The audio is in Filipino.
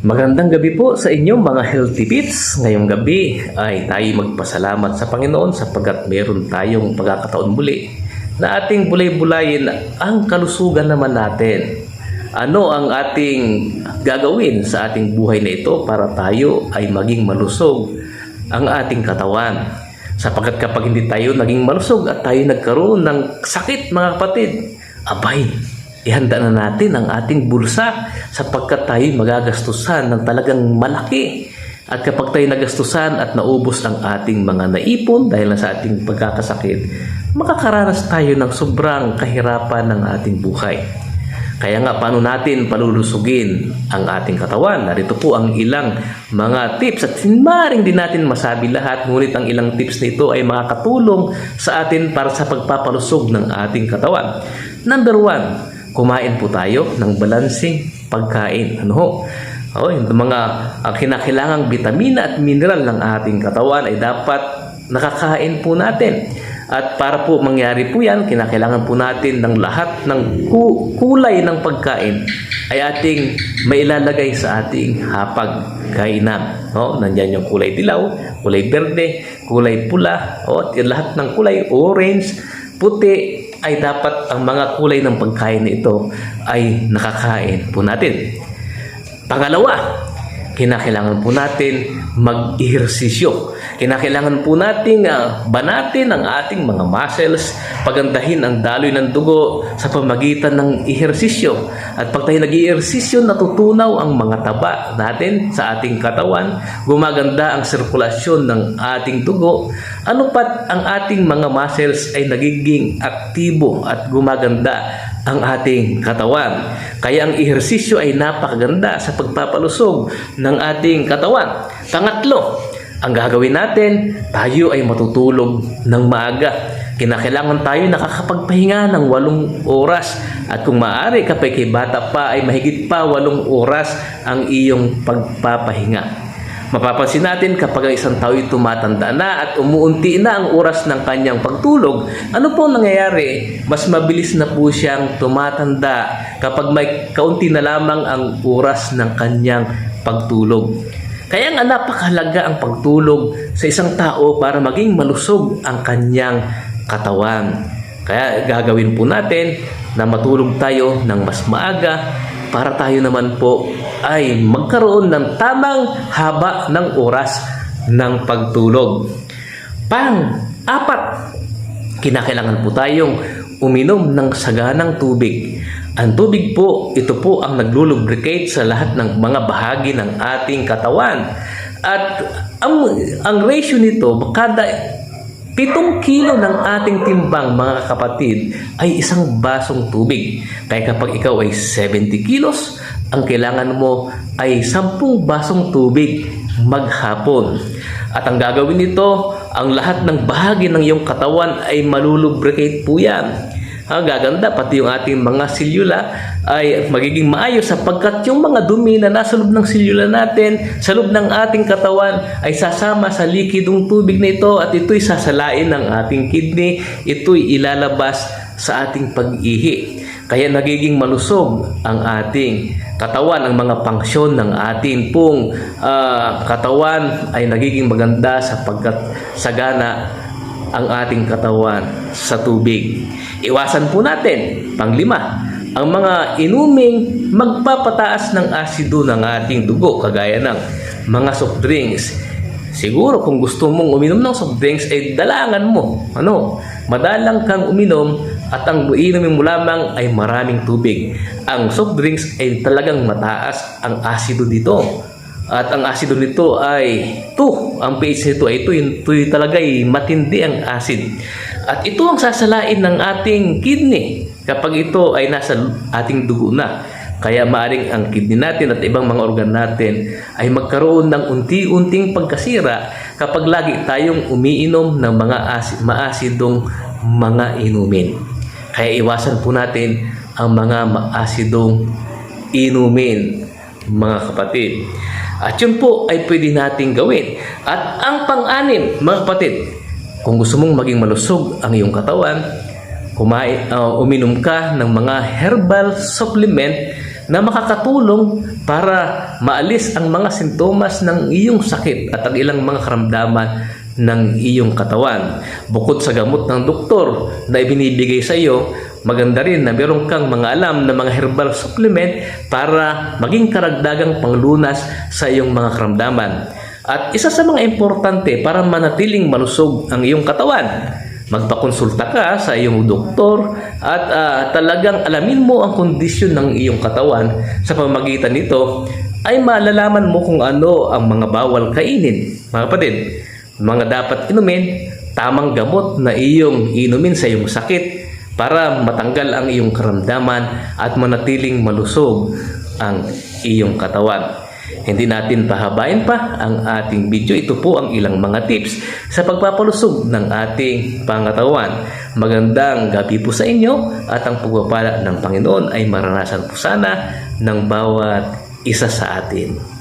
Magandang gabi po sa inyo mga healthy pits. Ngayong gabi ay tayo magpasalamat sa Panginoon sapagkat meron tayong pagkakataon muli na ating bulay-bulayin ang kalusugan naman natin. Ano ang ating gagawin sa ating buhay na ito para tayo ay maging malusog ang ating katawan? Sapagkat kapag hindi tayo naging malusog at tayo nagkaroon ng sakit mga kapatid, abay, ihanda na natin ang ating bulsa sapagkat tayo magagastusan ng talagang malaki. At kapag tayo nagastusan at naubos ang ating mga naipon dahil sa ating pagkakasakit, makakaranas tayo ng sobrang kahirapan ng ating buhay. Kaya nga, paano natin palulusugin ang ating katawan? Narito po ang ilang mga tips at maring din natin masabi lahat, ngunit ang ilang tips nito ay makakatulong sa atin para sa pagpapalusog ng ating katawan. Number one, kumain po tayo ng balansing pagkain. Ano ho? Oh, yung mga ang kinakailangang bitamina at mineral ng ating katawan ay dapat nakakain po natin. At para po mangyari po yan, kinakailangan po natin ng lahat ng ku- kulay ng pagkain ay ating mailalagay sa ating hapag kainan. No? Nandyan yung kulay dilaw, kulay berde, kulay pula, o, at lahat ng kulay orange, puti, ay dapat ang mga kulay ng pagkain na ito ay nakakain po natin. Pangalawa, kinakailangan po natin mag-ehersisyo. Kinakailangan po natin uh, banatin ang ating mga muscles, pagandahin ang daloy ng dugo sa pamagitan ng ehersisyo. At pag tayo nag-ehersisyo, natutunaw ang mga taba natin sa ating katawan, gumaganda ang sirkulasyon ng ating dugo, ano pat ang ating mga muscles ay nagiging aktibo at gumaganda ang ating katawan. Kaya ang ehersisyo ay napakaganda sa pagpapalusog ng ating katawan. Pangatlo, ang gagawin natin, tayo ay matutulog ng maaga. Kinakailangan tayo nakakapagpahinga ng walong oras. At kung maaari kapag kay bata pa ay mahigit pa walong oras ang iyong pagpapahinga. Mapapansin natin kapag ang isang tao ay tumatanda na at umuunti na ang oras ng kanyang pagtulog, ano po ang nangyayari? Mas mabilis na po siyang tumatanda kapag may kaunti na lamang ang oras ng kanyang pagtulog. Kaya nga napakahalaga ang pagtulog sa isang tao para maging malusog ang kanyang katawan. Kaya gagawin po natin na matulog tayo ng mas maaga para tayo naman po ay magkaroon ng tamang haba ng oras ng pagtulog. Pang-apat, kinakailangan po tayong uminom ng saganang tubig. Ang tubig po, ito po ang naglulubricate sa lahat ng mga bahagi ng ating katawan. At ang, ang ratio nito, kada pitong kilo ng ating timbang mga kapatid ay isang basong tubig. Kaya kapag ikaw ay 70 kilos, ang kailangan mo ay 10 basong tubig maghapon. At ang gagawin nito, ang lahat ng bahagi ng iyong katawan ay malulubricate po yan. Ang gaganda, pati yung ating mga silyula ay magiging maayos sapagkat yung mga dumi na nasa loob ng silyula natin, sa loob ng ating katawan ay sasama sa likidong tubig na ito at ito'y sasalain ng ating kidney, ito'y ilalabas sa ating pag-ihi. Kaya nagiging malusog ang ating katawan, ang mga pangsyon ng ating pong ah, katawan ay nagiging maganda sapagkat sagana ang ating katawan sa tubig. Iwasan po natin, panglima, ang mga inuming magpapataas ng asido ng ating dugo kagaya ng mga soft drinks. Siguro kung gusto mong uminom ng soft drinks ay dalangan mo. Ano? Madalang kang uminom at ang inumin mo lamang ay maraming tubig. Ang soft drinks ay talagang mataas ang asido dito. At ang asido nito ay 2. Ang pH nito ay 2. Ito talaga ay matindi ang acid. At ito ang sasalain ng ating kidney kapag ito ay nasa ating dugo na. Kaya maaring ang kidney natin at ibang mga organ natin ay magkaroon ng unti-unting pagkasira kapag lagi tayong umiinom ng mga asid, maasidong mga inumin. Kaya iwasan po natin ang mga maasidong inumin, mga kapatid. At yun po ay pwede nating gawin. At ang pang-anim, mga kapatid, kung gusto mong maging malusog ang iyong katawan, kumain, uh, uminom ka ng mga herbal supplement na makakatulong para maalis ang mga sintomas ng iyong sakit at ang ilang mga karamdaman ng iyong katawan. Bukod sa gamot ng doktor na ibinibigay sa iyo, maganda rin na meron kang mga alam na mga herbal supplement para maging karagdagang panglunas sa iyong mga karamdaman. At isa sa mga importante para manatiling malusog ang iyong katawan, magpakonsulta ka sa iyong doktor at ah, talagang alamin mo ang kondisyon ng iyong katawan sa pamagitan nito ay malalaman mo kung ano ang mga bawal kainin. Mga kapatid, mga dapat inumin, tamang gamot na iyong inumin sa iyong sakit para matanggal ang iyong karamdaman at manatiling malusog ang iyong katawan. Hindi natin pahabain pa ang ating video. Ito po ang ilang mga tips sa pagpapalusog ng ating pangatawan. Magandang gabi po sa inyo at ang pagpapala ng Panginoon ay maranasan po sana ng bawat isa sa atin.